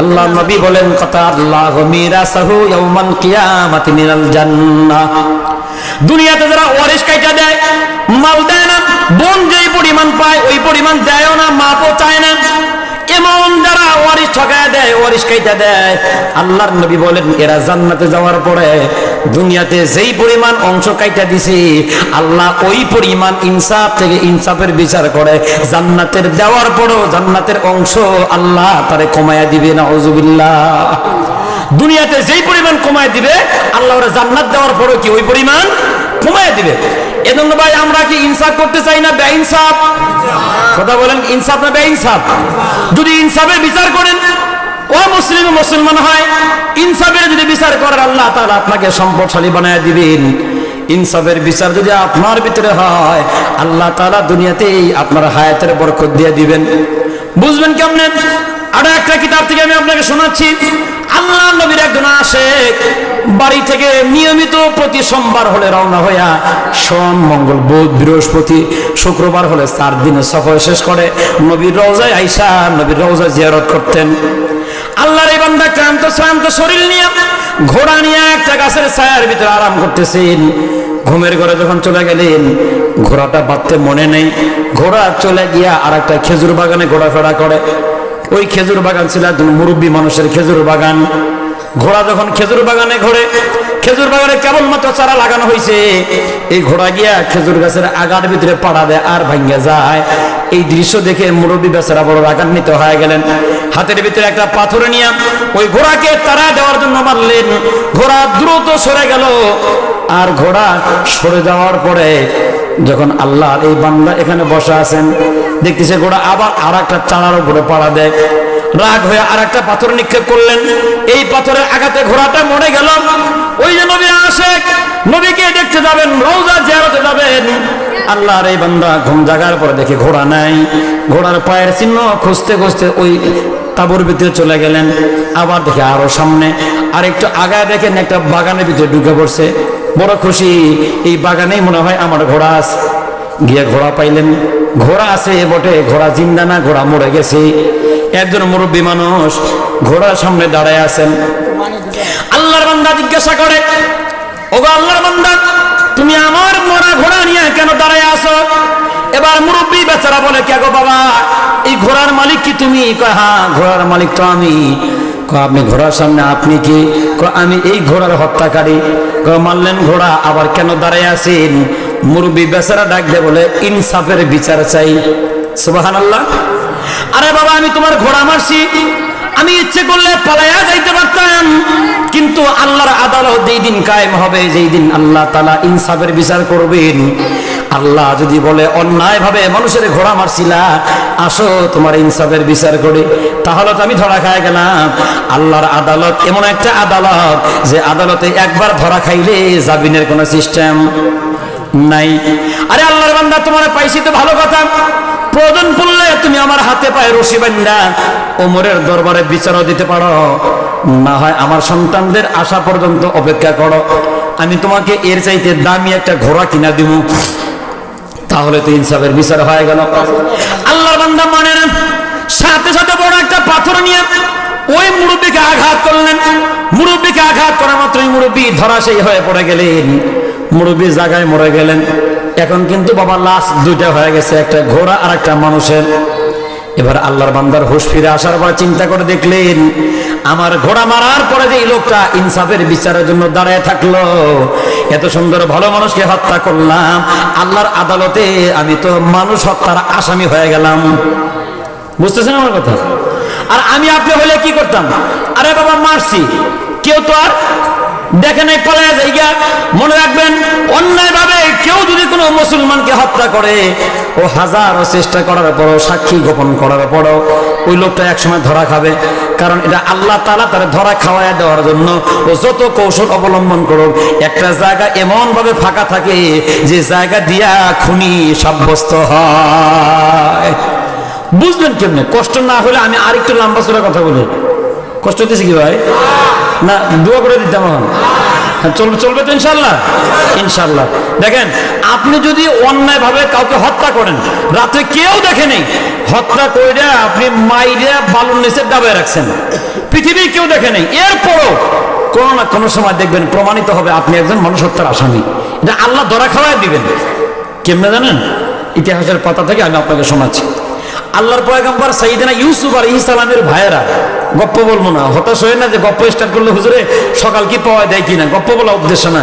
আল্লাহ নবী বলেন, কথা আল্লাহ মিরাসাহু ইয়াউমাল কিয়ামাতি মিনাল জান্নাহ। দুনিয়াতে যারা ওয়ারিশ কাইটা দেয়, মাল দেয় না, বোন যেই পরিমাণ পায়, ওই পরিমাণ দেয়ও না, মাপও চায় না। ওয়ারিশ ঠকায় দেয়, ওয়ারিশ কাইটা দেয়। আল্লাহর নবী বলেন, এরা জান্নাতে যাওয়ার পরে দুনিয়াতে যেই পরিমাণ অংশ কাইটা দিছি, আল্লাহ ওই পরিমাণ ইনসাফ থেকে ইনসাফের বিচার করে। জান্নাতের দেওয়ার পরও জান্নাতের অংশ আল্লাহ তারে কমায়া দিবে না দুনিয়াতে যেই পরিমাণ কমায় দিবে, আল্লাহ ওরা জান্নাত দেওয়ার পরও কি ওই পরিমাণ কমায় দিবে? এজন্য ভাই, আমরা কি ইনসাফ করতে চাই না বে ইনসাফ কথা বলেন, ইনসাফ না ইনসাফ যদি ইনসাফের বিচার করেন, ও মুসলিম মুসলমান হয়, ইনসাফের যদি বিচার করেন আল্লাহ তাহলে আপনাকে সম্পদশালী বানায় দিবেন। ইনসাফের বিচার যদি আপনার ভিতরে হয়, আল্লাহ তালা দুনিয়াতেই আপনার হায়াতের বরকত দিয়ে দিবেন। বুঝবেন কেমনে? আরও একটা কিতাব থেকে আমি আপনাকে শোনাচ্ছি। আল্লাহ নবীর একজন আসে, বাড়ি থেকে নিয়মিত প্রতি সোমবার হলে রওনা হইয়া সোম, মঙ্গল, বুধ, বৃহস্পতি, শুক্রবার হলে চার দিনে সফর শেষ করে। নবীর রওজায় আইসা, নবীর রওজায় জিয়ারত করতেন। আল্লাহর এই বান্দা ক্লান্ত, শ্রান্ত শরীর নিয়ে ঘোড়া নিয়ে একটা গাছের ছায়ার ভিতরে আরাম করতেছেন। ঘুমের ঘরে যখন চলে গেলেন, ঘোড়াটা বাঁধতে মনে নেই। ঘোড়া চলে গিয়া আর একটা খেজুর বাগানে ঘোরাফেরা করে। ওই খেজুর বাগান ছিল একজন মুরব্বী মানুষের খেজুর বাগান। ঘোড়া যখন খেজুর বাগানে ঘোরে, খেজুর বাগানে কেবলমাত্র চারা লাগানো হয়েছে। এই ঘোড়া গিয়া খেজুর গাছের আগার ভিতরে পাড়া দেয় আর ভাঙ্গা যায়। এই দৃশ্য দেখে মুরব্বী বেচারা বড় রাগান্বিত হয়ে গেলেন। হাতের ভিতরে একটা পাথর নিয়ে ওই ঘোড়াকে তারা দেওয়ার জন্য মারলেন। ঘোড়া দ্রুত সরে গেল। আর ঘোড়া সরে যাওয়ার পরে যখন আল্লাহর এই বান্দা এখানে বসা আছেন দেখতেছে ঘোড়া আবার আর একটা চালার উপরে পাড়া দেয়। রাগ হয়ে আর একটা পাথর নিক্ষেপ করলেন। এই পাথরের আঘাতে ঘোড়াটা মরে গেল। ওই যে নবী আসে নবীকে দেখতে যাবেন রোজা জিয়ারতে যাবেন। আল্লাহর এই বান্দা ঘুম জাগার পরে দেখে ঘোড়া নাই। ঘোড়ার পায়ের চিহ্ন খুঁজতে খুঁজতে ওই তাবুর ভিতরে চলে গেলেন। আবার দেখে আরও সামনে আর একটু আগায় দেখেন একটা বাগানের ভিতরে ঢুকে পড়ছে। বড় খুশি, এই বাগানেই মনে হয় আমার ঘোড়া আছে। গিয়ে ঘোড়া পাইলেন। ঘোড়া আছে বটে, ঘোড়া জিন্দা না, ঘোড়া মরে গেছে। একজন মুরব্বী মানুষ ঘোড়ার সামনে দাঁড়ায় আছেন। আল্লাহর বান্দা জিজ্ঞাসা করে, ওগো আল্লাহর বান্দা, তুমি আমার মরা ঘোড়া নিয়ে কেন দাঁড়ায় আসো এবার মুরব্বী বেচারা বলে, কে গো বাবা, এই ঘোড়ার মালিক কি তুমি? হ্যাঁ ঘোড়ার মালিক তো আমি। আপনি ঘোড়ার সামনে, আপনি কি? আমি এই ঘোড়ার হত্যাকারী। মারলেন ঘোড়া, আবার কেন দাঁড়ায় আছেন? মুরব্বী বেচারা ডাক দে বলে, ইনসাফের বিচার চাই। সুবাহান আল্লাহ আরে বাবা, আমি তোমার ঘোড়া মারছি। আমি ইচ্ছে করলে পালাইয়া যাইতে পারতাম। কিন্তু আল্লাহর আদালত যেই দিন কায়েম হবে, যেই দিন আল্লাহ তালা ইনসাফের বিচার করবেন, আল্লাহ যদি বলে অন্যায় ভাবে মানুষের ঘোড়া মারছিলা, আসো তোমার ইনসাফের বিচার করে। তাহলে তো আমি ধরা খাই গেলাম। আল্লাহর আদালত এমন একটা আদালত, যে আদালতে একবার ধরা খাইলে জামিনের কোনো সিস্টেম নাই। আরে আল্লাহর বান্দা, তোমার পাইছি তো ভালো কথা। প্রয়োজন পড়লে তুমি আমার হাতে পায়ে রশি বান্ধা ওমরের দরবারে বিচারও দিতে পারো। না হয় আমার সন্তানদের আসা পর্যন্ত অপেক্ষা করো। আমি তোমাকে এর চাইতে দামি একটা ঘোড়া কিনা দিব। তাহলে তো ইনসাফের বিচার হয়ে গেল। আল্লাহর বান্দা মানে না, সাথে সাথে বড় একটা পাথর নিয়ে ওই মুরব্বীকে আঘাত করলেন। মুরব্বীকে আঘাত করা মাত্রই মুরব্বী ধরাশায়ী হয়ে পড়ে গেলেন। মুরব্বী জায়গায় মরে গেলেন। এখন কিন্তু বাবা লাশ দুইটা হয়ে গেছে, একটা ঘোড়া আর একটা মানুষের। এবার আল্লাহর বান্দার হুশ ফিরে আসার পর চিন্তা করে দেখলেন, আমার ঘোড়া মারার পরে যে লোকটা ইনসাফের বিচারের জন্য দাঁড়ায় থাকল, এত সুন্দর ভালো মানুষকে হত্যা করলাম, আল্লাহর আদালতে আমি তো মানুষ হত্যার আসামি হয়ে গেলাম। বুঝতেছেন আমার কথা? আর আমি আপনি হলে কি করতাম? আরে বাবা, মারছি। কেউ তো আর দেখে নাই, পালায় জায়গা মনে রাখবেন অন্যায় ভাবে কেউ যদি কোনো মুসলমানকে হত্যা করে, ও হাজারো চেষ্টা করার পরও, সাক্ষী গোপন করার পরও, ওই লোকটা একসময় ধরা খাবে। কারণ এটা আল্লাহ তালা তার ধরা খাওয়ায় দেওয়ার জন্য, ও যত কৌশল অবলম্বন করুক, একটা জায়গা এমন ভাবে ফাঁকা থাকে যে জায়গা দিয়া খুনি সাব্যস্ত হয়। বুঝলেন কেমনে? কষ্ট না হলে আমি আরেকটু লম্বা চড়া কথা বলি। কষ্ট দিয়েছি কি ভাই? না, দোয়া করে দিতাম এখন চলবে চলবে তো ইনশাল্লাহ ইনশাল্লাহ দেখেন, আপনি যদি অন্যায় ভাবে কাউকে হত্যা করেন রাতে কেউ দেখে নেই হত্যা করে আপনি মাইরে বালুর নিচে দাবায় রাখছেন। কিছুই কেউ দেখে নেই এরপরও কোনো না কোনো সময় দেখবেন, প্রমাণিত হবে আপনি একজন মানুষ হত্যার আসামি। এটা আল্লাহ ধরা খাওয়াই দিবেন। কেমনে জানেন? ইতিহাসের পাতা থেকে আমি আপনাকে শোনাচ্ছি। আল্লাহর পয়গাম্বার সাইদিনা ইউসুফ আর ইসালামের ভাইয়েরা, গপ্প বলব না, হতাশ হয় না যে গপ্প স্টার্ট করলে হুজুরে সকাল কি পাওয়া দেয় কিনা? গপ্প বলা উদ্দেশ্য না।